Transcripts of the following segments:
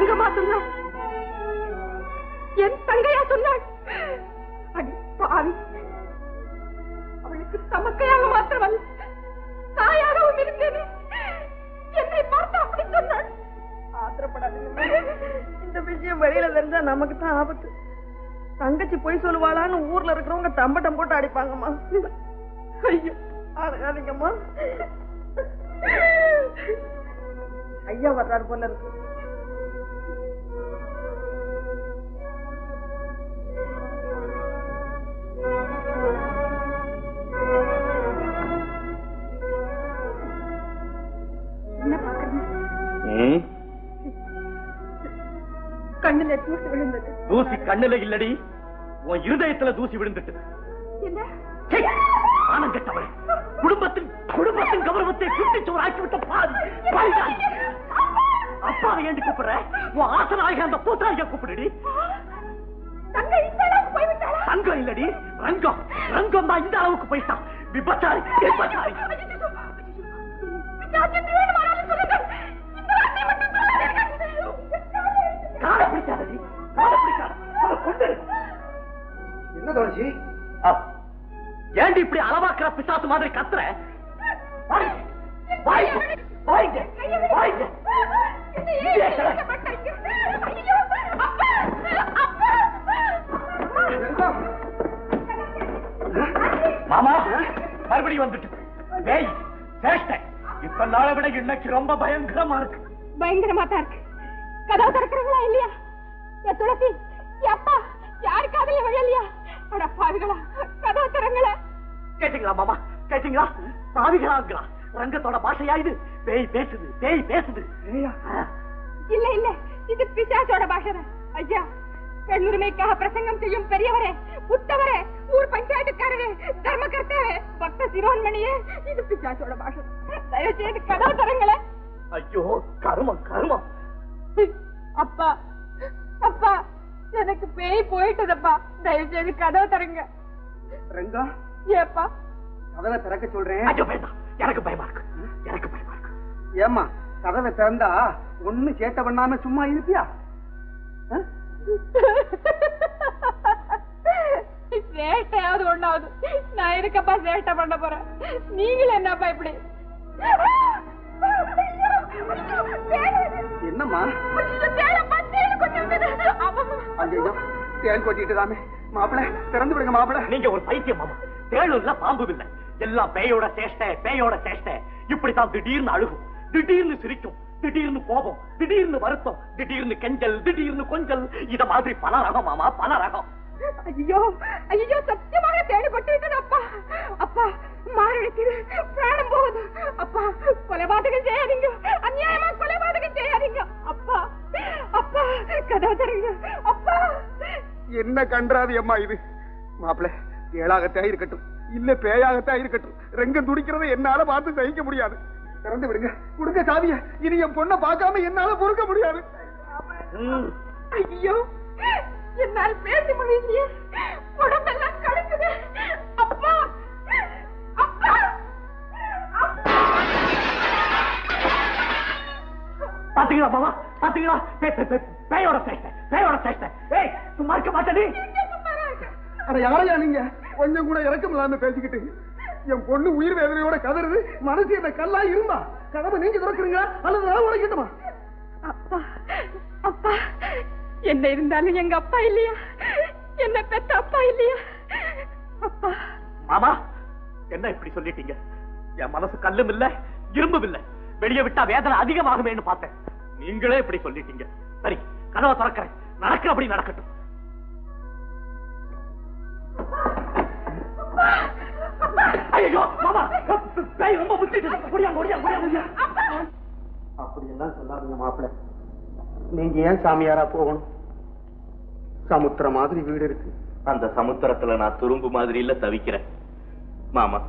அதிகமா சொன்னாள். என் தங்கையா சொன்னாள். பாவி. அவளுக்கு தமக்கையாக மாத்திரமல்ல. தாயாகவும் இருந்தேனே. என்னை பார்த்து அப்படி சொன்னாள். ஆத்திரப்படாதீங்க இந்த விஷயம் வெளியில தெரிஞ்சா நமக்கு தான் ஆபத்து. தங்கச்சி போய் சொல்லுவாளான்னு ஊர்ல இருக்கிறவங்க தம்பட்டம் போட்டு அடிப்பாங்கம்மா. ஐயோ அழகாதீங்கம்மா. ஐயா வர்றாரு போல இருக்கு. என்ன பாக்குறீங்க ம், கண்ணுல தூசி விழுந்தது. தூசி கண்ணுல இல்லடி. உன் இருதயத்துல தூசி விழுந்துட்டு. மானம் கெட்டவளே குடும்பத்தின் குடும்பத்தின் கௌரவத்தை குட்டிச்சோர் ஆக்கிவிட்ட பாதி. பாவிதாய். அப்பாவை ஏண்டி கூப்பிடுற? உன் ஆசனாக அந்த பூத்தாரியா கூப்பிடுடி. தங்கம் இல்லடி. ரங்கம். ரங்கம் தான் இந்த அளவுக்கு போயிட்டான் விபச்சாரி விபச்சாரி. என்ன தோணுச்சு? ஏண்டி இப்படி அளவாக்குற பிசாசு மாதிரி கத்துற? மாமா மறுபடியும் வந்துட்டு. ஏய் இப்ப நாளை விட இன்னைக்கு ரொம்ப பயங்கரமா இருக்கு. பயங்கரமா தான் இருக்கு. கதவு திறக்கிறீங்களா இல்லையா? என் துளசி அப்பா யாரு காதல அட பாவிகளா கேட்டீங்களா மாமா? கேட்டீங்களா? ரங்கத்தோட பாஷையா இது? பேய் பேசுது பேய் பேசுது. இல்ல இல்ல. இது பிசாசோட பாஷை ஐயா பெண்ணுரிமைக்காக பிரசங்கம் செய்யும் பெரியவரே உத்தவரே ஊர் பஞ்சாயத்துக்காரரே தர்மகர்த்தாவே பக்த சிரோன்மணியே இது பிசாசோட பாஷை. தயவு செய்து கதவு திறங்களேன் ஐயோ கருமம் கருமம். அப்பா எனக்கு பேய் போயிட்டதப்பா. தயவு செய்து கதவு தரங்க ரங்கா. ஏப்பா? கதவை திறக்க சொல்றேன். எனக்கு பயமா இருக்கு. எனக்கு பயமா இருக்கு. ஏம்மா கதவை திறந்தா ஒண்ணு சேட்டை பண்ணாம சும்மா இருப்பியா? சேட்டையாவது ஒண்ணாவது. நான் இருக்கப்பா சேட்டை பண்ண போறேன்? நீங்களும் என்னப்பா இப்படி? என்னம்மா? ஐயோ ஐயோ தேன் கொட்டிட்டு தாமே. மாப்பிள திறந்து விடுங்க மாப்பிள. நீங்க ஒரு பைத்தியம் மாமா. தேளும் இல்ல பாம்பும் இல்ல. எல்லாம் பேயோட சேஷ்டை பேயோட சேஷ்டை. இப்படித்தான் திடீர்னு அழுகும். திடீர்னு சிரிக்கும். திடீர்னு கோபம். திடீர்னு வருத்தம். திடீர்னு கெஞ்சல். திடீர்னு கொஞ்சல். இத மாதிரி பல ரகம் மாமா பல ரகம். ஐயோ ஐயோ சத்தியமாக தேடி கொட்டிட்டது அப்பா. அப்பா மாரடிக்குது பிராணம் போகுது. அப்பா கொலைபாதகம் செய்யாதீங்க. அநியாயமா கொலைபாதகம் செய்யாதீங்க. அப்பா அப்பா கதவு தருங்க அப்பா என்ன கன்றாது அம்மா இது? மாப்பிள ஏழாகத்தான் இருக்கட்டும். இல்ல பேயாகத்தான் இருக்கட்டும். ரெங்கம் துடிக்கிறதை என்னால பார்த்து சகிக்க முடியாது. திறந்து விடுங்க. கொடுங்க சாவிய. இனி என் பொண்ணை பார்க்காம என்னால பொறுக்க முடியாது. ஐயோ என்னால் பேச முடியலையே. உடம்பெல்லாம் கலக்குது. அப்பா பாத்தீங்களா மாமா? பாத்தீங்களா? பேயோட சேஷ்டை பேயோட சேஷ்டை ஏய் சும்மா இருக்க அட யாரையா நீங்க? கொஞ்சம் கூட இறக்கம் இல்லாம பேசிக்கிட்டு. என் பொண்ணு உயிர் வேதனையோட கதறுது மனசு என்ன கல்லா இருந்தா கதவை நீங்க திறக்குறீங்க? அல்லது நான் உடைக்கட்டுமா? அப்பா அப்பா என்ன இருந்தாலும் எங்க அப்பா இல்லையா? என்ன பெத்த அப்பா இல்லையா? அப்பா. மாமா என்ன இப்படி சொல்லிட்டீங்க? என் மனசு கல்லும் இல்ல இரும்பும் இல்ல. வெளியே விட்டா வேதனை அதிகமாகுமேன்னு பார்த்தேன். நீங்களே இப்படி சொல்லிட்டீங்க. சரி கதவை திறக்கிறேன். நடக்கிறபடி நடக்கட்டும். ஐயோ மாமா பேய் ரொம்ப முத்திட்டு முடியா முடியா முடியா முடியா அப்படி எல்லாம் சொல்லாதீங்க மாப்பிள்ள நீங்க ஏன் சாமியாரா போகணும்? சமுத்திர மாதிரி வீடு இருக்கு. அந்த சமுத்திரத்துல நான் துரும்பு மாதிரில தவிக்கிறேன். மாமா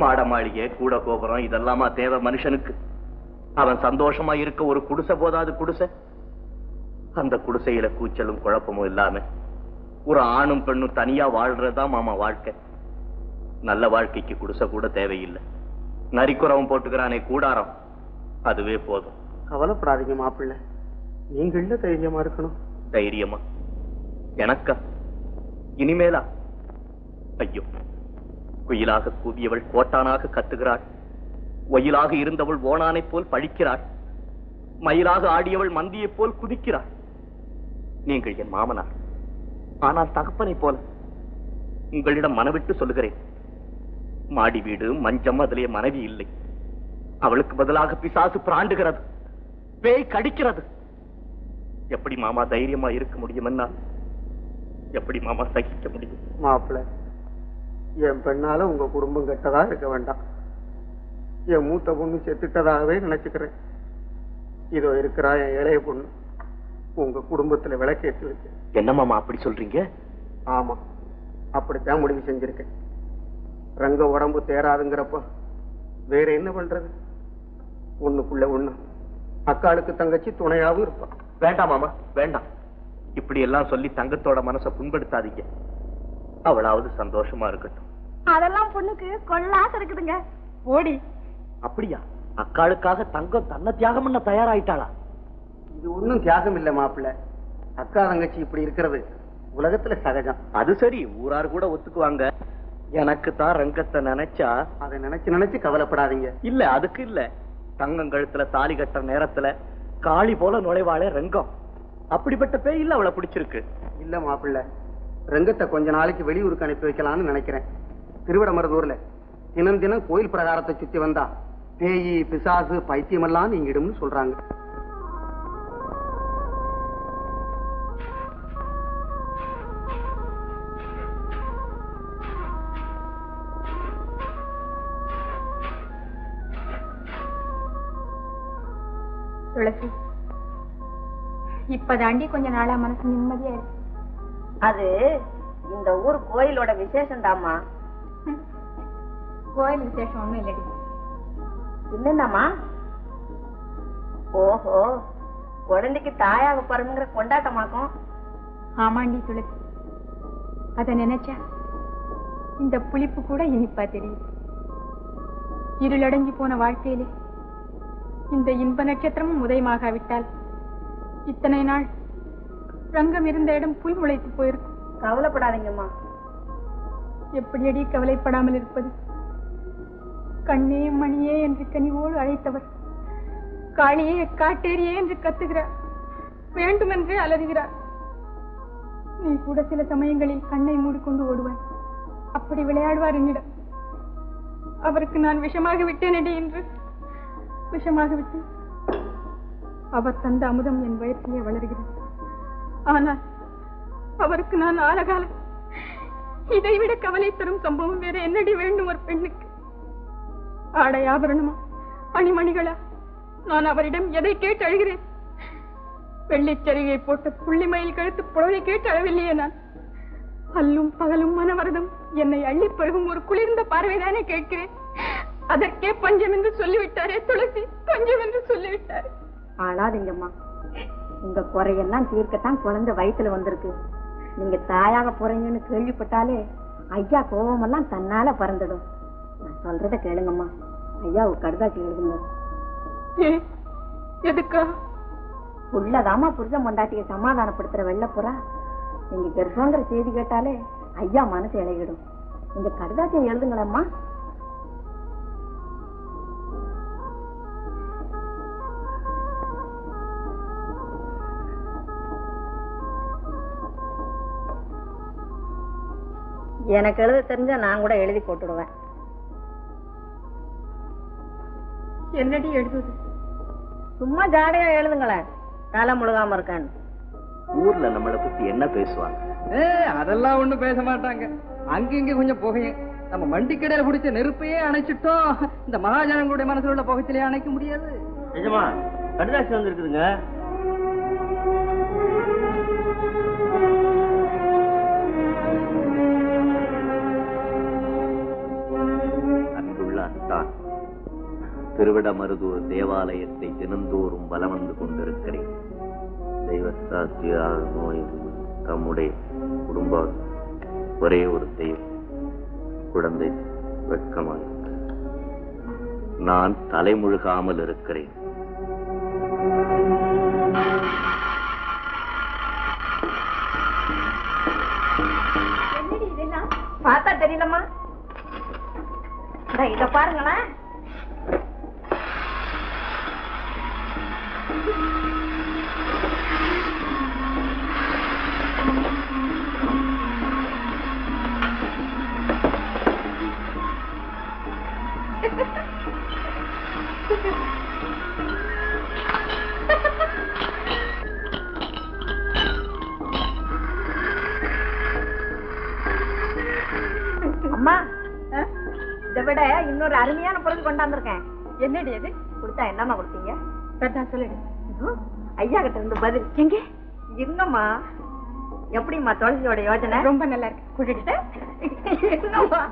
மாட மாளிகை கூட கோபுரம் இதெல்லாமா தேவை மனுஷனுக்கு. அவன் சந்தோஷமா இருக்க ஒரு குடிசை போதாது குடிசை. அந்த குடிசையில கூச்சலும் குழப்பமும் இல்லாம ஒரு ஆணும் பெண்ணும் தனியா வாழ்றதுதான் மாமா வாழ்க்கை. நல்ல வாழ்க்கைக்கு குடிசை கூட தேவையில்லை. நரிக்குறவன் போட்டுக்கிறானே கூடாரம். அதுவே போதும். கவலைப்படாதீங்க மாப்பிள்ள. நீங்க இல்ல தைரியமா இருக்கணும்? தைரியமா. எனக்கா? இனிமேலா? ஐயோ. குயிலாக கூவியவள் கோட்டானாக கத்துகிறாள். ஒயிலாக இருந்தவள் ஓணானைப் போல் பழிக்கிறாள். மயிலாக ஆடியவள் மந்தியைப் போல் குதிக்கிறாள். நீங்கள் என் மாமனார். ஆனால் தகப்பனை போல உங்களிடம் மனவிட்டு சொல்லுகிறேன். மாடி வீடு மஞ்சம் அதிலே மனைவி இல்லை. அவளுக்கு பதிலாக பிசாசு பிராண்டுகிறது. பேய் கடிக்கிறது. எப்படி மாமா தைரியமா இருக்க முடியும் என்னால்? எப்படி மாமா சகிக்க முடியும்? மாப்பிள்ள என் பெண்ணால உங்க குடும்பம் கெட்டதா இருக்க வேண்டாம். என் மூத்த பொண்ணு செத்துட்டதாகவே நினைச்சுக்கிறேன். இதோ இருக்கிறா என் இளைய பொண்ணு. உங்க குடும்பத்துல விளக்கேற்றி வச்சு என்ன மாமா அப்படி சொல்றீங்க? ஆமா. அப்படித்தான் முடிவு செஞ்சிருக்கேன். ரங்க உடம்பு தேராதுங்கிறப்ப வேற என்ன பண்றது? ஒண்ணுக்குள்ள ஒண்ணு. அக்காளுக்கு தங்கச்சி துணையாவும் இருப்பா. வேண்டாம் மாமா வேண்டாம். இப்படி எல்லாம் சொல்லி தங்கத்தோட மனசை புண்படுத்தாதீங்க. அவளாவது சந்தோஷமா இருக்கட்டும். அதெல்லாம் பொண்ணுக்கு கொள்ளாச இருக்குதுங்க. ஓடி அப்படியா? அக்காளுக்காக தங்கம் தன்னை தியாகம் பண்ண தயாராயிட்டாளா? இது ஒண்ணும் தியாகம் இல்ல மாப்பிள்ள. அக்கா தங்கச்சி இப்படி இருக்கிறது. உலகத்துல சகஜம். அது சரி ஊரார் கூட ஒத்துக்குவாங்க. எனக்கு தான் ரங்கத்தை நினைச்சா அதை நினைச்சு நினைச்சு கவலைப்படாதீங்க. இல்ல அதுக்கு இல்ல. தங்கம் கழுத்துல தாலி கட்டுற நேரத்துல காளி போல நுழைவாளே ரங்கம். அப்படிப்பட்ட பேய் இல்ல அவளை பிடிச்சிருக்கு. இல்ல மாப்பிள்ள. ரங்கத்தை கொஞ்ச நாளைக்கு வெளியூருக்கு அனுப்பி வைக்கலாம்னு நினைக்கிறேன். திருவிடமருதூர்ல தினம் தினம் கோயில் பிரகாரத்தை சுத்தி வந்தா பேயி பிசாசு பைத்தியமெல்லாம் நீங்கிடும்னு சொல்றாங்க. துளசி. இப்பதாண்டி கொஞ்ச நாளா மனசு நிம்மதியா இருக்கு. அது இந்த ஊர் கோயிலோட விசேஷம் தாமா. கோயில் விசேஷம் ஒண்ணும் இல்லடி. என்னம்மா ஓஹோ குழந்தைக்கு தாயாக பிறந்துங்கிற கொண்டாட்டமாக்கும். ஆமாண்டி துளசி. அத நினைச்சா இந்த புளிப்பு கூட இனிப்பா தெரியுது. இருளடங்கி போன வாழ்க்கையிலே இந்த இன்ப நட்சத்திரமும் உதயமாகாவிட்டால் இத்தனை நாள் ரங்கம் இருந்த இடம் புல் முளைத்து போயிருக்கும். கவலைப்படாதீங்கம்மா. எப்படியடி கவலைப்படாமல் இருப்பது? கண்ணே மணியே என்று கனிவோடு அழைத்தவர். காளியே காட்டேரியே என்று கத்துகிறார். வேண்டுமென்றே அலறுகிறார். நீ கூட சில சமயங்களில் கண்ணை மூடிக்கொண்டு ஓடுவாய். அப்படி விளையாடுவார் என்னிடம். அவருக்கு நான் விஷமாக விட்டேனடி என்று விஷமாக அவர் தந்த அமுதம் என் வயிற்றிலே வளர்கிறது. ஆனால் அவருக்கு நான் ஆலகாலம் இதைவிட கவலை தரும் சம்பவம் வேற என்னடி வேண்டும் ஒரு பெண்ணுக்கு? ஆடை ஆபரணமா? அணிமணிகளா? நான் அவரிடம் எதை கேட்டு அழுகிறேன் வெள்ளிச்சரிகை போட்டு புள்ளி மயில் கழுத்து புடவை கேட்டு அழவில்லையே நான். அல்லும் பகலும் மனவரதம் என்னை அள்ளி பருகும் ஒரு குளிர்ந்த பார்வைதானே கேட்கிறேன்? அதற்கே பஞ்சம் என்று சொல்லிவிட்டாரே துளசி பஞ்சம் என்று சொல்லிவிட்டாரே. ஆளாதீங்கம்மா. உங்க குறையெல்லாம் தீர்க்கத்தான் குழந்தை வயித்துல வந்திருக்கு. நீங்க தாயாக போறீங்கன்னு கேள்விப்பட்டாலே ஐயா கோபமெல்லாம் தன்னால பறந்துடும். நான் சொல்றத கேளுங்கம்மா. ஐயாவுக்கு கடுதாச்சி எழுதுங்க. எதுக்கா? உள்ளதாமா புருஷன் பொண்டாட்டிய சமாதானப்படுத்துற வெள்ளப்புறா நீங்க கர்ப்பங்கிற செய்தி கேட்டாலே ஐயா மனசு இழகிடும் இந்த கடுதாச்சியை எழுதுங்களேம்மா. எனக்கு எழுத தெரிஞ்சா நான் கூட எழுதி போட்டுடுவேன். என்னடி எழுதுவது சும்மா ஜாடையா எழுதுங்களேன். தலை முழுகாம இருக்கான்னு ஊர்ல நம்மளை பத்தி என்ன பேசுவாங்க? ஏ அதெல்லாம் ஒண்ணும் பேச மாட்டாங்க. அங்க இங்க கொஞ்சம் புகையும். நம்ம மண்டி கடையில பிடிச்ச நெருப்பையே அணைச்சிட்டோம். இந்த மகாஜனங்களுடைய மனசுல உள்ள புகைத்திலே அணைக்க முடியாது. நிஜமா கடுதாசி வந்திருக்குதுங்க. விட்டான் திருவிடமருதூர் தேவாலயத்தை தினந்தோறும் பலம் வந்து கொண்டிருக்கிறேன். தெய்வசாட்சியாக நோய் தம்முடைய குடும்பம் ஒரே ஒரு தெய்வம் குழந்தை வெட்கமாக நான் தலைமுழுகாமல் இருக்கிறேன். பார்த்தா தெரியலம்மா. இத பாருங்களேன். இதை விட இன்னொரு அருமையான பொருள் கொண்டாந்துருக்கேன். என்னடி அது கொடுத்தா என்னம்மா கொடுத்தீங்க? நான் சொல்லிடு. ஐயா கிட்ட இருந்து பதில். எங்க? இருங்கம்மா எப்படிம்மா துளசியோட யோஜனை? ரொம்ப நல்லா இருக்கு. கூட்டிட்டு. என்னம்மா?